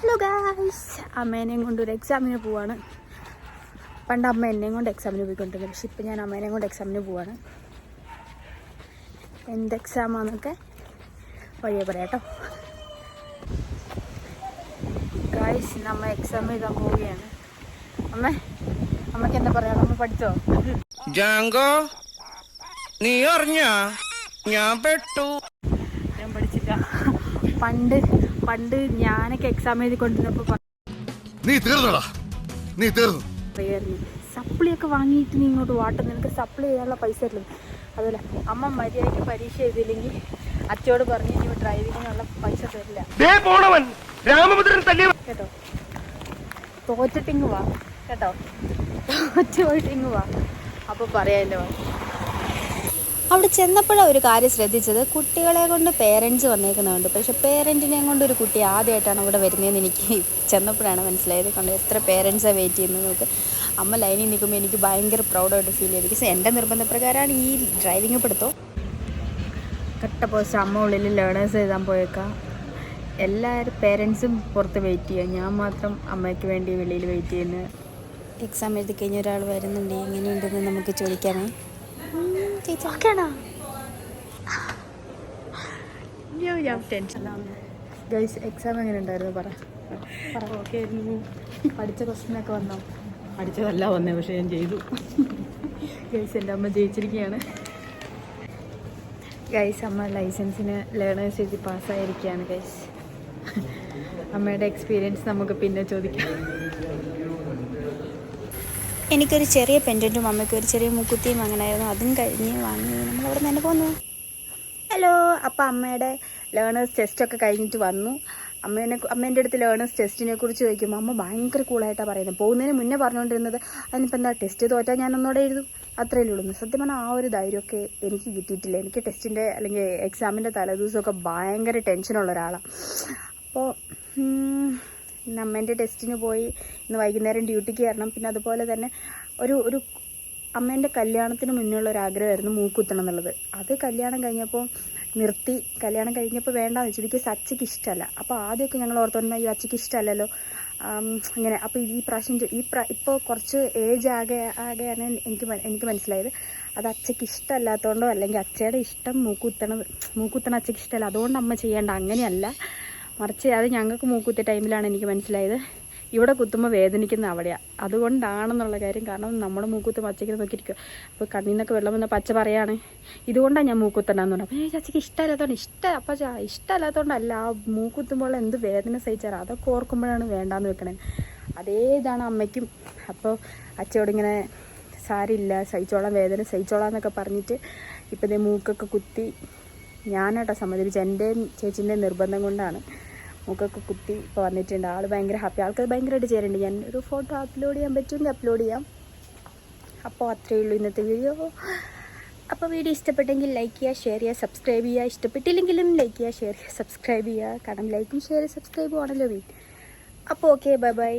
Hello guys അമ്മേനെയും കൊണ്ട് ഒരു എക്സാമിന് പോവാണ്. പണ്ട് അമ്മ എന്നെയും കൊണ്ട് എക്സാമിന് പോയിക്കൊണ്ടിരുന്നത് പക്ഷെ ഇപ്പം ഞാൻ അമ്മേനെയും കൊണ്ട് എക്സാമിന് പോവാണ്. എന്ത് എക്സാമാന്നൊക്കെ വഴിയെ പറയാം കേട്ടോ. ഗായ്സ് നമ്മ എക്സാം എഴുതാൻ പോവുകയാണ്. അമ്മേ അമ്മയ്ക്ക് എന്താ പറയാ? അമ്മ പഠിച്ചോ? ജാങ്കോ നീ അറിഞ്ഞ? ഞാൻ പെട്ടു. ഞാൻ പഠിച്ചില്ല. പണ്ട് പണ്ട് ഞാനൊക്കെ എക്സാം എഴുതിക്കൊണ്ടിരുന്നപ്പോൾ നീ തീർന്നടാ. നീ തീർന്നു. സപ്ലിയൊക്കെ വാങ്ങിയിട്ട് നീ ഇങ്ങോട്ട് വാട്ടം? നിനക്ക് സപ്ലൈ ചെയ്യാനുള്ള പൈസ ഇല്ല. അതുപോലെ അമ്മ മര്യാദയ്ക്ക് പരീക്ഷ എഴുതിയില്ലെങ്കിൽ അച്ഛയോട് പറഞ്ഞു ഇനി ഡ്രൈവിങ്ങിനുള്ള പൈസ തരില്ല. കേട്ടോ? തോറ്റിട്ടിങ് വാ. കേട്ടോ? തോറ്റ് പോയിട്ടിങ് വാ. അപ്പോൾ പറയാം എന്റെ വാ അവിടെ ചെന്നപ്പോഴാണ് ഒരു കാര്യം ശ്രദ്ധിച്ചത്. കുട്ടികളെ കൊണ്ട് പേരൻസ് വന്നേക്കുന്നുണ്ട് പക്ഷെ പേരന്റിനെ കൊണ്ട് ഒരു കുട്ടി ആദ്യമായിട്ടാണ് അവിടെ വരുന്നതെന്ന് എനിക്ക് ചെന്നപ്പോഴാണ് മനസ്സിലായത്. കൊണ്ട് എത്ര പേരൻസാണ് വെയിറ്റ് ചെയ്യുന്നത് നമുക്ക് അമ്മ ലൈനിൽ നിൽക്കുമ്പോൾ എനിക്ക് ഭയങ്കര പ്രൗഡായിട്ട് ഫീൽ ചെയ്യും ബിക്കോസ് എന്റെ നിർബന്ധപ്രകാരമാണ് ഈ ഡ്രൈവിംഗ് പെടുത്തോ കട്ട പോസ്റ്റ് അമ്മ ഉള്ളിൽ ലേണേഴ്സ് എഴുതാൻ പോയേക്കാം. എല്ലാവരും പേരൻസും പുറത്ത് വെയിറ്റ് ചെയ്യുക ഞാൻ മാത്രം അമ്മയ്ക്ക് വേണ്ടി വെളിയിൽ വെയിറ്റ് ചെയ്യുന്നത്. എക്സാം എഴുതി കഴിഞ്ഞ ഒരാൾ വരുന്നുണ്ട്. എങ്ങനെയുണ്ടെന്ന് നമുക്ക് ചോദിക്കാമേ. ഗൈസ് എക്സാം എങ്ങനെ ഉണ്ടായിരുന്നു? പറ. പറ. ഓക്കെ പഠിച്ച ക്വസ്റ്റിനൊക്കെ വന്നോ? പഠിച്ചതല്ല വന്നേ പക്ഷെ ഞാൻ ചെയ്തു. ഗൈസ് എന്റെ അമ്മ ജയിച്ചിരിക്കുകയാണ്. ഗൈസ് അമ്മ ലൈസൻസിന് ലേണേഴ്സ് എഴുതി പാസ്സായിരിക്കുകയാണ് ഗൈസ് അമ്മയുടെ എക്സ്പീരിയൻസ് നമുക്ക് പിന്നെ ചോദിക്കാം. എനിക്കൊരു ചെറിയ പെൻഡന്റും അമ്മയ്ക്ക് ഒരു ചെറിയ മുക്കുത്തിയും വാങ്ങണമായിരുന്നു അതും കഴിഞ്ഞ് വാങ്ങി നമ്മൾ അവിടെ നിന്ന് പോന്നു. ഹലോ അപ്പോൾ അമ്മയുടെ ലേണേഴ്സ് ടെസ്റ്റൊക്കെ കഴിഞ്ഞിട്ട് വന്നു. അമ്മേനെ അമ്മേന്റെ അടുത്ത് ലേണേഴ്സ് ടെസ്റ്റിനെ കുറിച്ച് ചോദിക്കുമ്പോൾ അമ്മ ഭയങ്കര കൂളായിട്ടാണ് പറയുന്നത് പോകുന്നതിന് മുന്നേ പറഞ്ഞുകൊണ്ടിരുന്നത് അതിനിപ്പോൾ എന്താ ടെസ്റ്റ് തോറ്റാൽ ഞാൻ ഒന്നുകൂടെ എഴുതും? അത്രയല്ലേ ഉള്ളൂ. സത്യം പറഞ്ഞാൽ ആ ഒരു ധൈര്യമൊക്കെ എനിക്ക് കിട്ടിയിട്ടില്ല. എനിക്ക് ടെസ്റ്റിന്റെ അല്ലെങ്കിൽ എക്സാമിന്റെ തലേദിവസമൊക്കെ ഭയങ്കര ടെൻഷനുള്ള ഒരാളാണ് അപ്പോൾ ഇന്ന് അമ്മേന്റെ ടെസ്റ്റിന് പോയി ഇന്ന് വൈകുന്നേരം ഡ്യൂട്ടിക്ക് കയറണം. പിന്നെ അതുപോലെ തന്നെ ഒരു ഒരു അമ്മേന്റെ കല്യാണത്തിന് മുന്നുള്ള ഒരു ആഗ്രഹമായിരുന്നു മൂക്കുത്തണം എന്നുള്ളത്. അത് കല്യാണം കഴിഞ്ഞപ്പോൾ നിർത്തി. കല്യാണം കഴിഞ്ഞപ്പോൾ വേണ്ടാന്ന് വെച്ചു. എനിക്ക് അച്ചയ്ക്ക് ഇഷ്ടമല്ല. അപ്പോൾ ആദ്യമൊക്കെ ഞങ്ങൾ ഓർത്തോണ്ട് ഈ അച്ചയ്ക്ക് ഇഷ്ടമല്ലല്ലോ. അങ്ങനെ അപ്പോൾ ഈ പ്രാവശ്യം ഈ പ്രാ ഇപ്പോൾ കുറച്ച് ഏജ് ആകെ ആകെയാണ് എനിക്ക് എനിക്ക് മനസ്സിലായത്. അത് അച്ചയ്ക്ക് ഇഷ്ടമല്ലാത്തതുകൊണ്ടോ അല്ലെങ്കിൽ അച്ചയുടെ ഇഷ്ടം മൂക്കുത്തണത് മൂക്കുത്തണ അച്ചയ്ക്ക് ഇഷ്ടമല്ല. അതുകൊണ്ട് അമ്മ ചെയ്യേണ്ട അങ്ങനെയല്ല. മറിച്ച് അത് ഞങ്ങൾക്ക് മൂക്കുത്തിയ ടൈമിലാണ് എനിക്ക് മനസ്സിലായത്. ഇവിടെ കുത്തുമ്പോൾ വേദനിക്കുന്ന അവിടെയാണ് അതുകൊണ്ടാണെന്നുള്ള കാര്യം കാരണം നമ്മുടെ മൂക്കുത്ത് പച്ചയ്ക്ക് നോക്കിയിരിക്കുക അപ്പോൾ കണ്ണിൽ നിന്നൊക്കെ വെള്ളം വന്ന പച്ച പറയാണ്. ഇതുകൊണ്ടാണ് ഞാൻ മൂക്കുത്തണ്ടെന്ന് പറഞ്ഞു അപ്പോൾ ചച്ചയ്ക്ക് ഇഷ്ടമല്ലാത്തതുകൊണ്ട് ഇഷ്ടം അപ്പം ഇഷ്ടമല്ലാത്തതുകൊണ്ടല്ല ആ മൂക്കുത്തുമ്പോൾ എന്ത് വേദന സഹിച്ചാൽ അതൊക്കെ ഓർക്കുമ്പോഴാണ് വേണ്ടാന്ന് വെക്കണേ അതേ ഇതാണ് അമ്മയ്ക്കും. അപ്പോൾ അച്ചയോടിങ്ങനെ സാരില്ല സഹിച്ചോളാം വേദന സഹിച്ചോളാം എന്നൊക്കെ പറഞ്ഞിട്ട് ഇപ്പോൾ ഇതേ മൂക്കൊക്കെ കുത്തി ഞാനാട്ടോ സമ്മതിപ്പിച്ചത്. എന്റെയും ചേച്ചീന്റെയും നിർബന്ധം കൊണ്ടാണ്. മൂക്കൊക്കെ കുത്തി ഇപ്പോൾ വന്നിട്ടുണ്ട്. ആൾ ഭയങ്കര ഹാപ്പി ആൾക്ക് ഭയങ്കരമായിട്ട് ചേരുന്നുണ്ട് ഞാൻ ഒരു ഫോട്ടോ അപ്ലോഡ് ചെയ്യാൻ പറ്റുമെങ്കിൽ അപ്ലോഡ് ചെയ്യാം. അപ്പോൾ അത്രയേ ഉള്ളൂ ഇന്നത്തെ വീഡിയോ അപ്പോൾ വീഡിയോ ഇഷ്ടപ്പെട്ടെങ്കിൽ ലൈക്ക് ചെയ്യുക ഷെയർ ചെയ്യുക സബ്സ്ക്രൈബ് ചെയ്യുക. ഇഷ്ടപ്പെട്ടില്ലെങ്കിലും ലൈക്ക് ചെയ്യുക ഷെയർ ചെയ്യുക സബ്സ്ക്രൈബ് ചെയ്യുക. കാരണം ലൈക്കും ഷെയർ സബ്സ്ക്രൈബും ആണല്ലോ വീ അപ്പോൾ ഓക്കെ ബൈ ബൈ